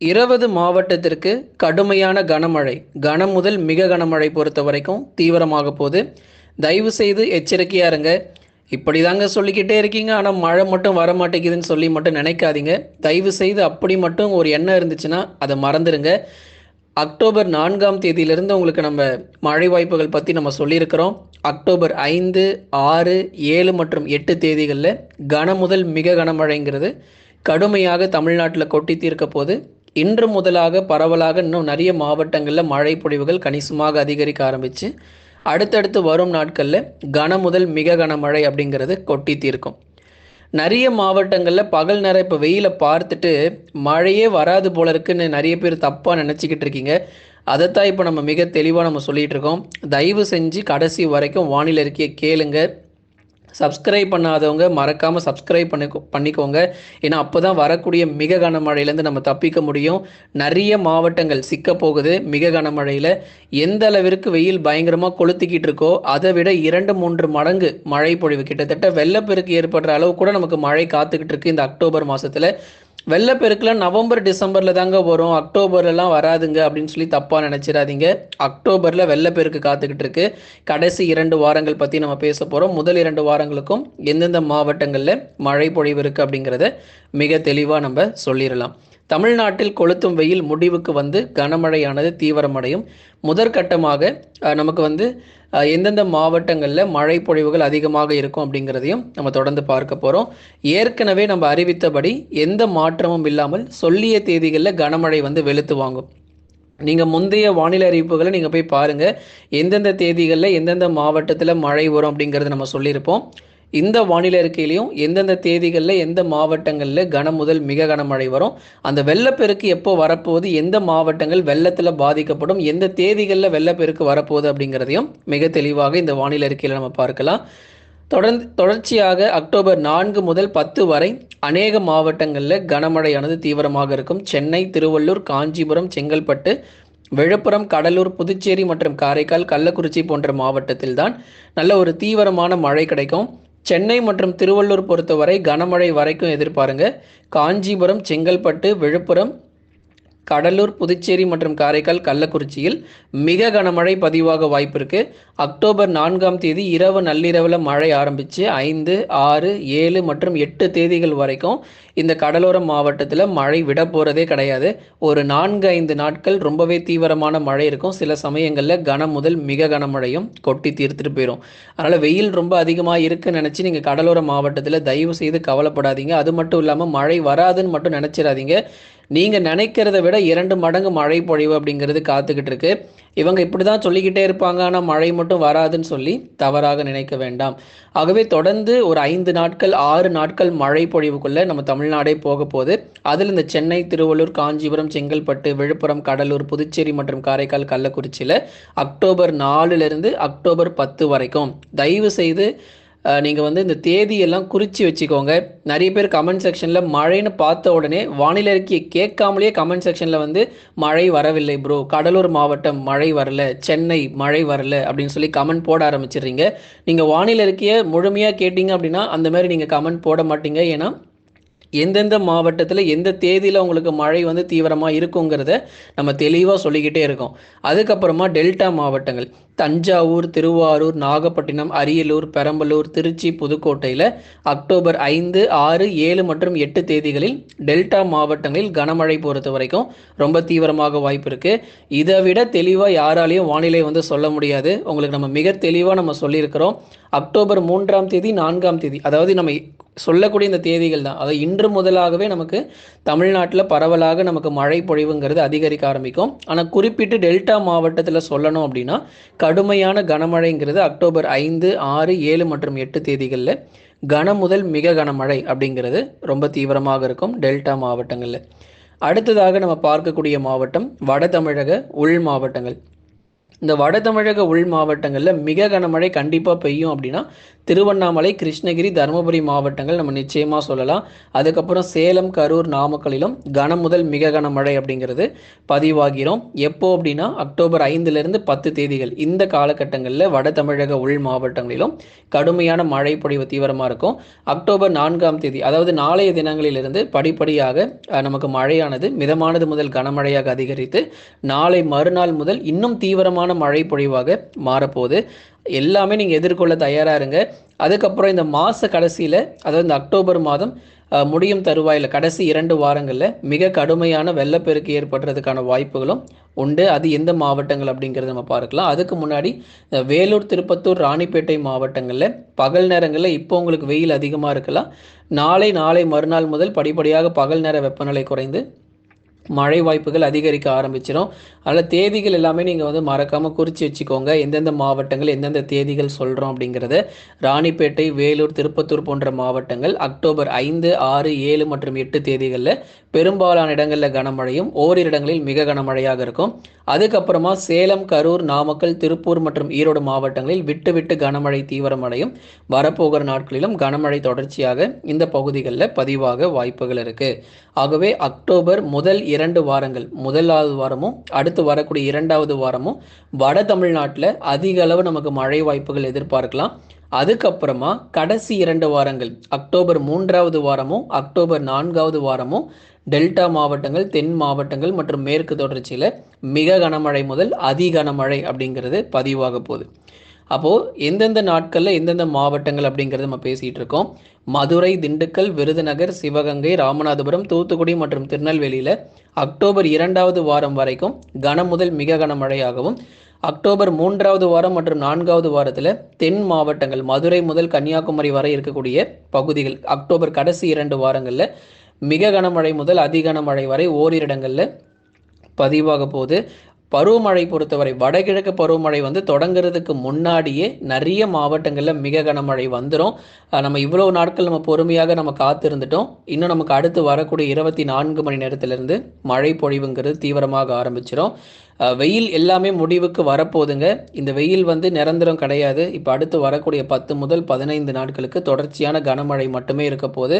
இருபது மாவட்டத்திற்கு கடுமையான கனமழை கனம் முதல் மிக கனமழை பொறுத்த வரைக்கும் தீவிரமாக போகுது. தயவு செய்து எச்சரிக்கையாக இருங்க. இப்படி தாங்க சொல்லிக்கிட்டே இருக்கீங்க. ஆனால் மழை மட்டும் வர மாட்டேங்குதுன்னு சொல்லி மட்டும் நினைக்காதீங்க. தயவு செய்து அப்படி மட்டும் ஒரு எண்ணம் இருந்துச்சுன்னா அதை மறந்துடுங்க அக்டோபர் நான்காம் தேதியிலிருந்து உங்களுக்கு நம்ம மழை வாய்ப்புகள் பற்றி நம்ம சொல்லியிருக்கிறோம். அக்டோபர் ஐந்து ஆறு ஏழு மற்றும் எட்டு தேதிகளில் கன முதல் மிக கனமழைங்கிறது கடுமையாக தமிழ்நாட்டில் கொட்டி தீர்க்க போது இன்று முதலாக பரவலாக இன்னும் நிறைய மாவட்டங்களில் மழை பொழிவுகள் கணிசமாக அதிகரிக்க ஆரம்பித்து அடுத்தடுத்து வரும் நாட்களில் கன முதல் மிக கனமழை அப்படிங்கிறது கொட்டி தீர்க்கும். நிறைய மாவட்டங்களில் பகல் நேரம் இப்போ வெயிலை பார்த்துட்டு மழையே வராது போல இருக்குன்னு நிறைய பேர் தப்பாக நினச்சிக்கிட்டு இருக்கீங்க. அதைத்தான் இப்போ நம்ம மிக தெளிவாக நம்ம சொல்லிகிட்டு இருக்கோம். தயவு செஞ்சு கடைசி வரைக்கும் வானிலை இருக்கிய கேளுங்க. சப்ஸ்கிரைப் பண்ணாதவங்க மறக்காமல் சப்ஸ்கிரைப் பண்ணி பண்ணிக்கோங்க. ஏன்னா அப்போ தான் வரக்கூடிய மிக கனமழையிலேருந்து நம்ம தப்பிக்க முடியும். நிறைய மாவட்டங்கள் சிக்க போகுது மிக கனமழையில். எந்த அளவிற்கு வெயில் பயங்கரமாக கொளுத்திக்கிட்டு இருக்கோ அதை விட இரண்டு மூன்று மடங்கு மழை பொழிவு கிட்டத்தட்ட வெள்ளப்பெருக்கு ஏற்படுற அளவு கூட நமக்கு மழை காத்துக்கிட்டு இருக்கு இந்த அக்டோபர் மாதத்தில் வெள்ளப்பெருக்கில் நவம்பர் டிசம்பரில் தாங்க வரும். அக்டோபர்லலாம் வராதுங்க அப்படின்னு சொல்லி தப்பாக நினச்சிடாதீங்க. அக்டோபரில் வெள்ளப்பெருக்கு காத்துக்கிட்டு இருக்கு. கடைசி இரண்டு வாரங்கள் பற்றி நம்ம பேச போகிறோம் முதல் இரண்டு வாரங்களுக்கும் எந்தெந்த மாவட்டங்களில் மழை பொழிவு இருக்குது அப்படிங்கிறத மிக தெளிவாக நம்ம சொல்லிடலாம். தமிழ்நாட்டில் கொளுத்தும் வெயில் முடிவுக்கு வந்து கனமழையானது தீவிரமடையும். முதற்கட்டமாக நமக்கு வந்து எந்தெந்த மாவட்டங்களில் மழை பொழிவுகள் அதிகமாக இருக்கும் அப்படிங்கிறதையும் நம்ம தொடர்ந்து பார்க்க போகிறோம் ஏற்கனவே நம்ம அறிவித்தபடி எந்த மாற்றமும் இல்லாமல் சொல்லிய தேதிகளில் கனமழை வந்து வெளுத்து வாங்கும். நீங்கள் முந்தைய வானிலை அறிவிப்புகளை நீங்கள் போய் பாருங்கள் எந்தெந்த தேதிகளில் எந்தெந்த மாவட்டத்தில் மழை வரும் அப்படிங்கிறத நம்ம சொல்லியிருப்போம். இந்த வானிலை அறிக்கையிலையும் எந்தெந்த தேதிகளில் எந்த மாவட்டங்களில் கன முதல் மிக கனமழை வரும் அந்த வெள்ளப்பெருக்கு எப்போ வரப்போகுது எந்த மாவட்டங்கள் வெள்ளத்தில் பாதிக்கப்படும் எந்த தேதிகளில் வெள்ளப்பெருக்கு வரப்போகுது அப்படிங்கிறதையும் மிக தெளிவாக இந்த வானிலை அறிக்கையில் நம்ம பார்க்கலாம். தொடர்ந்து தொடர்ச்சியாக அக்டோபர் நான்கு முதல் பத்து வரை அநேக மாவட்டங்களில் கனமழையானது தீவிரமாக இருக்கும். சென்னை திருவள்ளூர் காஞ்சிபுரம் செங்கல்பட்டு விழுப்புரம் கடலூர் புதுச்சேரி மற்றும் காரைக்கால் கள்ளக்குறிச்சி போன்ற மாவட்டத்தில் தான் நல்ல ஒரு தீவிரமான மழை கிடைக்கும். சென்னை மற்றும் திருவள்ளூர் பொறுத்தவரை கனமழை வரைக்கும் எதிர்பாருங்க. காஞ்சிபுரம் செங்கல்பட்டு விழுப்புரம் கடலூர் புதுச்சேரி மற்றும் காரைக்கால் கள்ளக்குறிச்சியில் மிக கனமழை பதிவாக வாய்ப்பு இருக்கு அக்டோபர் நான்காம் தேதி இரவு நள்ளிரவில் மழை ஆரம்பித்து ஐந்து ஆறு ஏழு மற்றும் எட்டு தேதிகள் வரைக்கும் இந்த கடலோர மாவட்டத்தில் மழை விட போகிறதே கிடையாது. ஒரு நான்கு ஐந்து நாட்கள் ரொம்பவே தீவிரமான மழை இருக்கும். சில சமயங்களில் கனம் முதல் மிக கனமழையும் கொட்டி தீர்த்துட்டு போயிடும் அதனால் வெயில் ரொம்ப அதிகமாக இருக்குன்னு நினச்சி நீங்கள் கடலோர மாவட்டத்தில் தயவு செய்து கவலைப்படாதீங்க. அது மட்டும் இல்லாமல் மழை வராதுன்னு மட்டும் நினச்சிடாதீங்க. நீங்கள் நினைக்கிறத விட இரண்டு மடங்கு மழை பொழிவு அப்படிங்கிறது காத்துக்கிட்டு இருக்கு இவங்க இப்படி தான் சொல்லிக்கிட்டே இருப்பாங்க. ஆனால் மழை மட்டும் வராதுன்னு சொல்லி தவறாக நினைக்க வேண்டாம். ஆகவே தொடர்ந்து ஒரு ஐந்து நாட்கள் ஆறு நாட்கள் மழை பொழிவுக்குள்ளே நம்ம தமிழ்நாடே போக போது அதில் இந்த சென்னை திருவள்ளூர் காஞ்சிபுரம் செங்கல்பட்டு விழுப்புரம் கடலூர் புதுச்சேரி மற்றும் காரைக்கால் கள்ளக்குறிச்சியில் அக்டோபர் நாலுலேருந்து அக்டோபர் பத்து வரைக்கும். தயவு செய்து நீங்கள் வந்து இந்த தேதியெல்லாம் குறித்து வச்சுக்கோங்க. நிறைய பேர் கமெண்ட் செக்ஷனில் மழைன்னு பார்த்த உடனே வானிலை அறிக்கையை கேட்காமலேயே கமெண்ட் செக்ஷனில் வந்து மழை வரவில்லை ப்ரோ கடலூர் மாவட்டம் மழை வரல சென்னை மழை வரல அப்படின்னு சொல்லி கமெண்ட் போட ஆரம்பிச்சிடுறீங்க. நீங்கள் வானிலை அறிக்கையை முழுமையாக கேட்டிங்க அப்படின்னா அந்த மாதிரி நீங்கள் கமெண்ட் போட மாட்டீங்க. ஏன்னா எந்தெந்த மாவட்டத்தில் எந்த தேதியில் உங்களுக்கு மழை வந்து தீவிரமாக இருக்குங்கிறத நம்ம தெளிவாக சொல்லிக்கிட்டே இருக்கோம். அதுக்கப்புறமா டெல்டா மாவட்டங்கள். தஞ்சாவூர் திருவாரூர் நாகப்பட்டினம் அரியலூர் பெரம்பலூர் திருச்சி புதுக்கோட்டையில் அக்டோபர் ஐந்து ஆறு ஏழு மற்றும் எட்டு தேதிகளில் டெல்டா மாவட்டங்களில் கனமழை பொறுத்த வரைக்கும் ரொம்ப தீவிரமாக வாய்ப்பு இருக்குது இதை விட தெளிவாக யாராலையும் வானிலை வந்து சொல்ல முடியாது. உங்களுக்கு நம்ம மிக தெளிவாக நம்ம சொல்லியிருக்கிறோம். அக்டோபர் மூன்றாம் தேதி நான்காம் தேதி அதாவது நம்ம சொல்லக்கூடிய இந்த தேதிகள் தான். அதாவது இன்று முதலாகவே நமக்கு தமிழ்நாட்டில் பரவலாக நமக்கு மழை பொழிவுங்கிறது அதிகரிக்க ஆரம்பிக்கும். ஆனால் குறிப்பிட்டு டெல்டா மாவட்டத்தில் சொல்லணும் அப்படின்னா கடுமையான கனமழைங்கிறது அக்டோபர் ஐந்து ஆறு ஏழு மற்றும் எட்டு தேதிகளில் கன முதல் மிக கனமழை அப்படிங்கிறது ரொம்ப தீவிரமாக இருக்கும் டெல்டா மாவட்டங்களில். அடுத்ததாக நம்ம பார்க்கக்கூடிய மாவட்டம் வட தமிழக உள் மாவட்டங்கள். இந்த வட தமிழக உள் மாவட்டங்களில் மிக கனமழை கண்டிப்பாக பெய்யும் அப்படின்னா திருவண்ணாமலை கிருஷ்ணகிரி தருமபுரி மாவட்டங்கள் நம்ம நிச்சயமாக சொல்லலாம். அதுக்கப்புறம் சேலம் கரூர் நாமக்கலிலும் கனம் முதல் மிக கனமழை அப்படிங்கிறது பதிவாகிறோம். எப்போ அப்படின்னா அக்டோபர் ஐந்துலேருந்து பத்து தேதிகள் இந்த காலகட்டங்களில் வட தமிழக உள் மாவட்டங்களிலும் கடுமையான மழை பொழிவு தீவிரமாக இருக்கும். அக்டோபர் நான்காம் தேதி அதாவது நாளைய தினங்களிலிருந்து படிப்படியாக நமக்கு மழையானது மிதமானது முதல் கனமழையாக அதிகரித்து நாளை மறுநாள் முதல் இன்னும் தீவிரமான மழை பொழிவாக மாறப்போகுது. எல்லாமே நீங்கள் எதிர்கொள்ள தயாராக இருங்க. அதுக்கப்புறம் இந்த மாத கடைசியில் அதாவது இந்த அக்டோபர் மாதம் முடியும் தருவாயில் கடைசி இரண்டு வாரங்களில் மிக கடுமையான வெள்ளப்பெருக்கு ஏற்படுறதுக்கான வாய்ப்புகளும் உண்டு. அது எந்த மாவட்டங்கள் அப்படிங்கிறத நம்ம பார்க்கலாம். அதுக்கு முன்னாடி வேலூர் திருப்பத்தூர் ராணிப்பேட்டை மாவட்டங்களில் பகல் நேரங்களில் இப்போ உங்களுக்கு வெயில் அதிகமாக இருக்கலாம். நாளை நாளை மறுநாள் முதல் படிப்படியாக பகல் நேர வெப்பநிலை குறைந்து மழை வாய்ப்புகள் அதிகரிக்க ஆரம்பிச்சிடும் அதில் தேதிகள் எல்லாமே நீங்கள் வந்து மறக்காமல் குறித்து வச்சுக்கோங்க. எந்தெந்த மாவட்டங்கள் எந்தெந்த தேதிகள் சொல்கிறோம் அப்படிங்கிறத. ராணிப்பேட்டை வேலூர் திருப்பத்தூர் போன்ற மாவட்டங்கள் அக்டோபர் ஐந்து ஆறு ஏழு மற்றும் எட்டு தேதிகளில் பெரும்பாலான இடங்களில் கனமழையும் ஓரிரு இடங்களில் மிக கனமழையாக இருக்கும். அதுக்கப்புறமா சேலம் கரூர் நாமக்கல் திருப்பூர் மற்றும் ஈரோடு மாவட்டங்களில் விட்டு விட்டு கனமழை தீவிரமடையும் வரப்போகிற நாட்களிலும் கனமழை தொடர்ச்சியாக இந்த பகுதிகளில் பதிவாக வாய்ப்புகள் இருக்குது ஆகவே அக்டோபர் முதல் இரண்டு வாரங்கள். முதலாவது வாரமும் அடுத்து வரக்கூடிய இரண்டாவது வாரமும் வட தமிழ்நாட்டில் அதிக அளவு நமக்கு மழை வாய்ப்புகள் எதிர்பார்க்கலாம். அதுக்கப்புறமா கடைசி இரண்டு வாரங்கள் அக்டோபர் மூன்றாவது வாரமும் அக்டோபர் நான்காவது வாரமும் டெல்டா மாவட்டங்கள் தென் மாவட்டங்கள் மற்றும் மேற்கு தொடர்ச்சியில் மிக கனமழை முதல் அதி கனமழை அப்படிங்கிறது பதிவாக போகுது. அப்போது எந்தெந்த நாட்களில் எந்தெந்த மாவட்டங்கள் அப்படிங்கிறத நம்ம பேசிகிட்டு இருக்கோம். மதுரை திண்டுக்கல் விருதுநகர் சிவகங்கை ராமநாதபுரம் தூத்துக்குடி மற்றும் திருநெல்வேலியில் அக்டோபர் இரண்டாவது வாரம் வரைக்கும் கனம் முதல் மிக கனமழையாகவும் அக்டோபர் மூன்றாவது வாரம் மற்றும் நான்காவது வாரத்தில் தென் மாவட்டங்கள் மதுரை முதல் கன்னியாகுமரி வரை இருக்கக்கூடிய பகுதிகள் அக்டோபர் கடைசி இரண்டு வாரங்களில் மிக கனமழை முதல் அதி கனமழை வரை ஓரிரிடங்களில் பதிவாக போகுது. பருவமழை பொறுத்தவரை வடகிழக்கு பருவமழை வந்து தொடங்குறதுக்கு முன்னாடியே நிறைய மாவட்டங்களில் மிக கனமழை வந்துடும் நம்ம இவ்வளோ நாட்கள் நம்ம பொறுமையாக நம்ம காத்திருந்துட்டோம். இன்னும் நமக்கு அடுத்து வரக்கூடிய இருபத்தி நான்கு மணி நேரத்திலிருந்து மழை பொழிவுங்கிறது தீவிரமாக ஆரம்பிச்சிடும் வெயில் எல்லாமே முடிவுக்கு வரப்போகுதுங்க. இந்த வெயில் வந்து நிரந்தரம் கிடையாது. இப்போ அடுத்து வரக்கூடிய பத்து முதல் பதினைந்து நாட்களுக்கு தொடர்ச்சியான கனமழை மட்டுமே இருக்க போது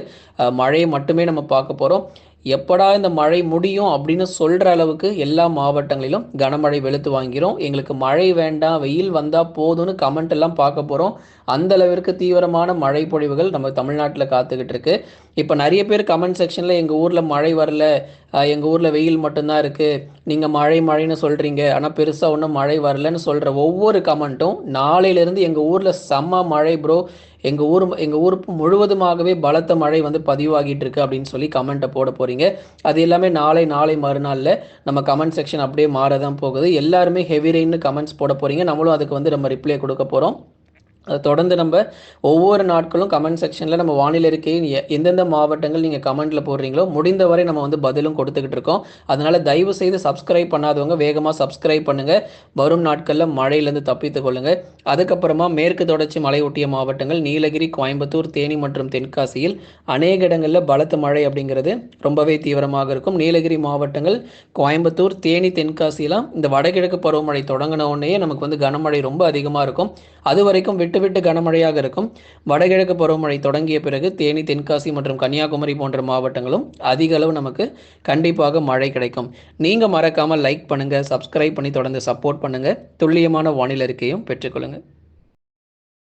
மழையை மட்டுமே நம்ம பார்க்க போகிறோம் எப்படா இந்த மழை முடியும் அப்படின்னு சொல்கிற அளவுக்கு எல்லா மாவட்டங்களிலும் கனமழை வெளுத்து வாங்கிறோம். எங்களுக்கு மழை வேண்டாம் வெயில் வந்தால் போதும்னு கமெண்ட் எல்லாம் பார்க்க போகிறோம் அந்த அளவிற்கு தீவிரமான மழை பொழிவுகள் நம்ம தமிழ்நாட்டில் காத்துக்கிட்டு இருக்கு. இப்போ நிறைய பேர் கமெண்ட் செக்ஷனில் எங்கள் ஊரில் மழை வரல எங்கள் ஊரில் வெயில் மட்டும்தான் இருக்குது நீங்கள் மழை மழைன்னு சொல்கிறீங்க ஆனால் பெருசாக ஒன்றும் மழை வரலன்னு சொல்கிற ஒவ்வொரு கமெண்ட்டும் நாளையிலேருந்து எங்கள் ஊரில் செம்ம மழை ப்ரோ எங்கள் ஊர் எங்கள் ஊர் முழுவதுமாகவே பலத்த மழை வந்து பதிவாகிட்டு இருக்கு அப்படின்னு சொல்லி கமெண்ட்டை போட போகிறீங்க அது எல்லாமே நாளை நாளை மறுநாளில் நம்ம கமெண்ட் செக்ஷன் அப்படியே மாற தான் போகுது. எல்லாருமே ஹெவி ரெயின்னு கமெண்ட்ஸ் போட போகிறீங்க நம்மளும் அதுக்கு வந்து நம்ம ரிப்ளை கொடுக்க போகிறோம் தொடர்ந்து நம்ம ஒவ்வொரு நாட்களும் கமெண்ட் செக்ஷனில் நம்ம வானிலை இருக்கையும் எந்தெந்த மாவட்டங்கள் நீங்கள் கமெண்ட்டில் போடுறீங்களோ முடிந்தவரை நம்ம வந்து பதிலும் கொடுத்துக்கிட்டு இருக்கோம். அதனால் தயவு செய்து சப்ஸ்கிரைப் பண்ணாதவங்க வேகமாக சப்ஸ்கிரைப் பண்ணுங்கள் வரும் நாட்களில் மழையிலேருந்து தப்பித்து கொள்ளுங்கள் அதுக்கப்புறமா மேற்கு தொடர்ச்சி மலை ஒட்டிய மாவட்டங்கள் நீலகிரி கோயம்புத்தூர் தேனி மற்றும் தென்காசியில் அநேக இடங்களில் பலத்த மழை அப்படிங்கிறது ரொம்பவே தீவிரமாக இருக்கும். நீலகிரி மாவட்டங்கள் கோயம்புத்தூர் தேனி தென்காசியெல்லாம் இந்த வடகிழக்கு பருவமழை தொடங்கின உடனேயே நமக்கு வந்து கனமழை ரொம்ப அதிகமாக இருக்கும். அது வரைக்கும் விட்டு விட்டு கனமழையாக இருக்கும். வடகிழக்கு பருவமழை தொடங்கிய பிறகு தேனி தென்காசி மற்றும் கன்னியாகுமரி போன்ற மாவட்டங்களும் அதிக அளவு நமக்கு கண்டிப்பாக மழை கிடைக்கும். நீங்கள் மறக்காமல் லைக் பண்ணுங்கள் சப்ஸ்கிரைப் பண்ணி தொடர்ந்து சப்போர்ட் பண்ணுங்கள் துல்லியமான வானிலை அறிக்கையும் பெற்றுக்கொள்ளுங்கள்